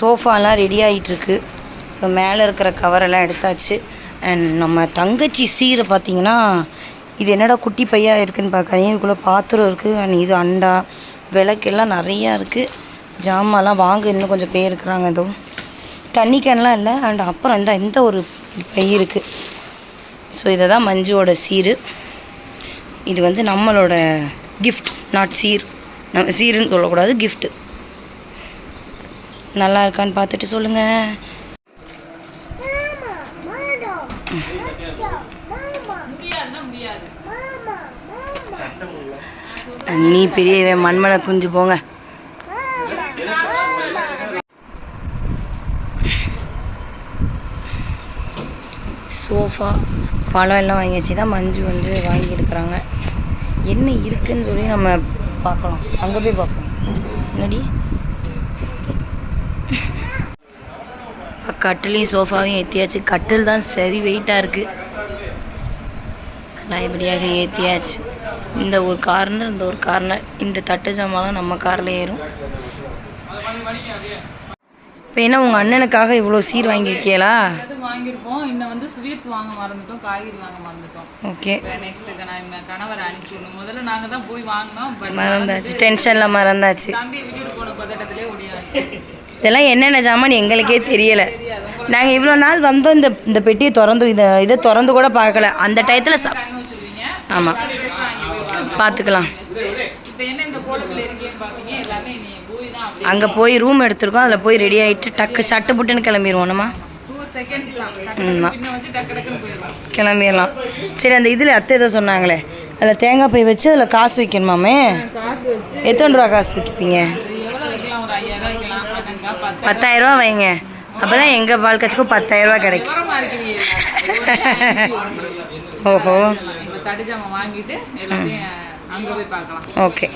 சோஃபாலாம் ready ஆகிட்டுருக்கு so மேலே இருக்கிற கவரெல்லாம் எடுத்தாச்சு. அண்ட் நம்ம தங்கச்சி சீரை பார்த்தீங்கன்னா இது என்னடா குட்டி பையாக இருக்குதுன்னு பார்க்காதீங்க. இதுக்குள்ளே பாத்திரம் இருக்குது அண்ட் இது அண்டா விளக்கெல்லாம் நிறையா இருக்குது ஜாமான்லாம் வாங்க இன்னும் கொஞ்சம் பேர் இருக்கிறாங்க இதோ. தண்ணி கேன்லாம் இல்லை. அண்ட் அப்புறம் இந்த இந்த ஒரு பை இருக்குது ஸோ இதை தான் மஞ்சுவோட சீர். இது வந்து நம்மளோட கிஃப்ட் நாட் சீர். நம்ம சீருன்னு சொல்லக்கூடாது கிஃப்ட்டு நல்லா இருக்கான்னு பார்த்துட்டு சொல்லுங்கள் நீ பெரிய மண்மனை குஞ்சு போங்க. சோஃபா பழம் எல்லாம் வாங்கி வச்சு தான் மஞ்சு வந்து வாங்கியிருக்கிறாங்க. என்ன இருக்குன்னு சொல்லி நம்ம பார்க்கலாம். அங்கே போய் பார்ப்போம். என்னடி? கட்டிலையும் சோஃபாவையும் ஏற்றியாச்சு கட்டில் தான் சரி வெயிட்டாக இருக்குது லைப்ரரியாக ஏற்றியாச்சு இந்த ஒரு கார்னர் இந்த ஒரு கார்னர் இந்த தட்டு ஜாமான்லாம் நம்ம காரில் ஏறும். இப்போ என்ன உங்கள் அண்ணனுக்காக இவ்வளோ சீர் வாங்கியிருக்கீங்களா வாங்கியிருக்கோம். இன்னும் வந்து ஸ்வீட்ஸ் வாங்க மறந்துட்டோம். காய்கறி வாங்க மறந்துட்டோம். ஓகே நெக்ஸ்ட் நான் கணவரை அனுப்பிச்சு விடணும். முதல்ல நாங்க தான் போய் வாங்கினோம். மறந்தாச்சு. டென்ஷனில் மறந்தாச்சு. தம்பி விட்டுட்டு போன பதட்டத்திலே ஓடியாச்சு இதெல்லாம் என்னென்ன ஜாமான் எங்களுக்கே தெரியலை. நாங்கள் இவ்வளோ நாள் வந்தோம் இந்த இந்த பெட்டியை திறந்து இதை இதை திறந்து கூட பார்க்கல. அந்த டயத்தில் ச ஆமாம் பார்த்துக்கலாம். அங்கே போய் ரூம் எடுத்திருக்கோம் அதில் போய் ரெடி ஆகிட்டு டக்கு சட்டு புட்டுன்னு கிளம்பிடுவோம் நம்ம கிளம்பிடலாம் சரி அந்த இதில் அத்தை ஏதோ சொன்னாங்களே. அதில் தேங்காய் போய் வச்சு அதில் காசு வைக்கணுமாமே? எத்தனை ரூபா காசு வைப்பீங்க? பத்தாயிரரூவா வைங்க. அப்போ தான் எங்கள் பால் கட்சிக்கும் பத்தாயிரரூவா கிடைக்கும். ஓஹோ ஓகே.